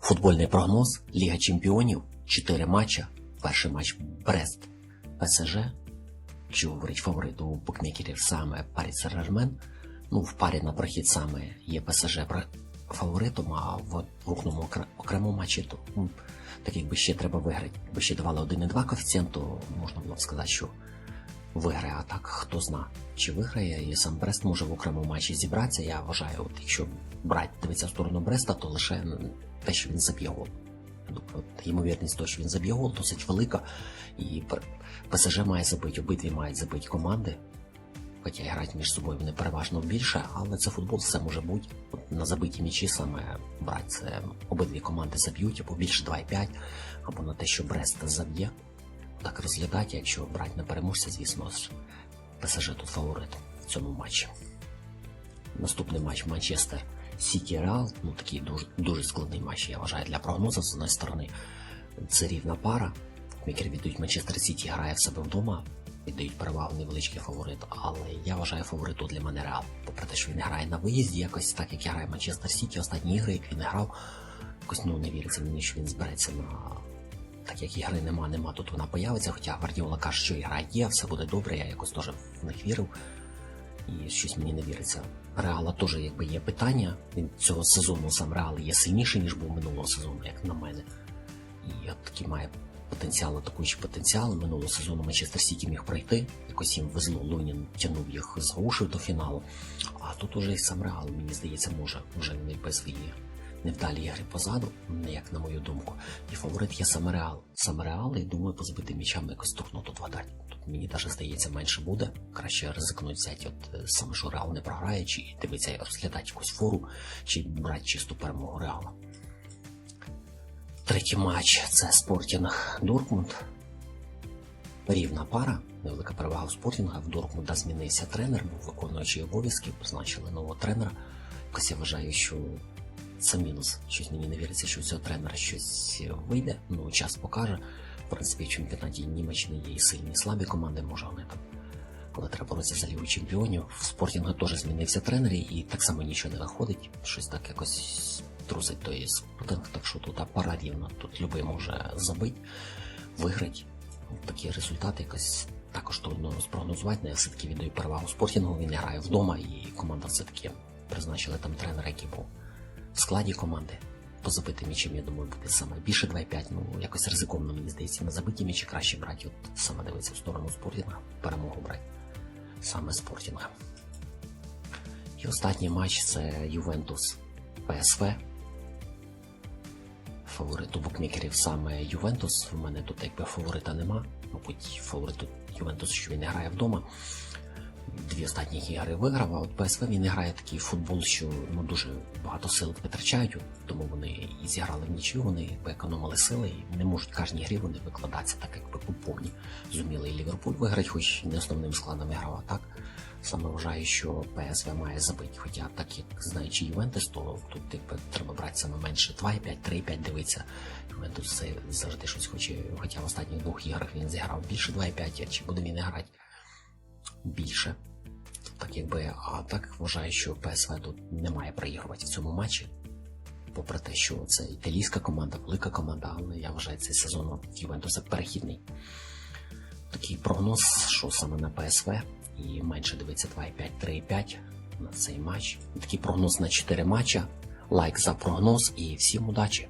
Футбольний прогноз Ліга Чемпіонів. 4 матча. Перший матч Брест ПСЖ. Що говорить фаворит у букмекерів саме Парі Сен-Жермен. Ну, в парі на прохід саме є ПСЖ фаворитом, а в рухному окре- окремому матчі то так якби ще треба виграти. Якби ще давали 1,2 коефіцієнт, то можна було б сказати, що виграє, а так хто зна, чи виграє, і сам Брест може в окремому матчі зібратися. Я вважаю, от якщо брати дивитися в сторону Бреста, то лише те, що він заб'є гол. От Ймовірність того, що він заб'є гол, досить велика. І ПСЖ має забити, обидві мають забити команди. Хоча грають між собою вони переважно більше, але це футбол, все може бути. От на забиті м'ячі саме брати це обидві команди заб'ють, або більше 2,5, або на те, що Брест заб'є. Так розглядати, якщо брати на переможця, звісно ПСЖ тут фаворит в цьому матчі. Наступний матч Манчестер Сіті Реал. Ну такий дуже, дуже складний матч, я вважаю, для прогнозу. З однієї сторони, це рівна пара. Мікер віддають Манчестер Сіті грає в себе вдома, віддають перевагу невеличкий фаворит, але я вважаю фавориту для мене Реал. Попри те, що він грає на виїзді, якось так як я граю Манчестер Сіті, останні ігри, як він грав, якось ну не віриться мені, що він збереться на. Так як ігри нема, нема, тут вона появиться, хоча Гвардіола каже, що ігра є, все буде добре, я якось теж в них вірив. І щось мені не віриться. Реала теж якби є питання. Він цього сезону сам Реал є сильніший, ніж був минулого сезону, як на мене. І от такий має потенціал, атакуючий потенціал. Минулого сезону Манчестер Сіті міг пройти. Якось їм везло, Лунін тягнув їх з гуші до фіналу. А тут уже і сам Реал, мені здається, може вже не без свої невдалі ігри позаду, як на мою думку. І фаворит є саме Реал. Саме Реал, і думаю, по збитим м'ячам якось трохну тут вода. Тут мені навіть здається менше буде. Краще ризикнуть взяти, от саме що Реал не програє, чи дивитися розглядати якусь фору, чи брати чисту перемогу Реала. Третій матч це Спортінг Дортмунд. Рівна пара, невелика перевага у Спортінга. В Дортмунда змінився тренер, був виконуючий обов'язки, позначили нового тренера. Якось я вважаю, що це мінус. Щось мені не віриться, що у цього тренера щось вийде. Ну, час покаже. В принципі, в чемпіонаті Німеччини є і сильні, і слабі команди, може вони там. Але треба боротися за лігу чемпіонів. В Спортінгу теж змінився тренер, і так само нічого не виходить. Щось так якось трусить той спортинг, так що тут пара рівна. Тут любий може забити, виграти. Такі результати якось також трудно спрогнозувати, я все-таки віддаю перевагу спортінгу. Він грає вдома, і команда все-таки призначили там тренера, який був в складі команди. По забитим м'ячам, я думаю, буде саме більше 2,5, ну якось ризиковно, мені здається, на забиті м'ячі краще брати. От саме дивитися в сторону спортінга, перемогу брати саме спортінга. І останній матч це Ювентус ПСВ. Фаворит у букмекерів саме Ювентус. У мене тут якби фаворита нема. Мабуть, фаворит Ювентус, що він не грає вдома. Дві останні ігри виграв, а от ПСВ він грає такий футбол, що ну, дуже багато сил витрачають, тому вони і зіграли в нічию, вони економили сили і не можуть кожній грі вони викладатися так, якби по повні. Зуміли і Ліверпуль виграти, хоч не основним складом грав, а так. Саме вважаю, що ПСВ має забити. Хоча так як знаючи Ювентус, то тут якби треба брати саме менше 2,5, 3,5 дивитися. Ювентус це завжди щось хоче, хоча в останніх двох іграх він зіграв більше 2,5, а чи буде він грати більше. Так якби, а так вважаю, що ПСВ тут не має проігрувати в цьому матчі. Попри те, що це італійська команда, велика команда, але я вважаю цей сезон от Ювентуса перехідний. Такий прогноз, що саме на ПСВ, і менше дивиться 2,5, 3,5 на цей матч. Такий прогноз на 4 матча. Лайк за прогноз і всім удачі!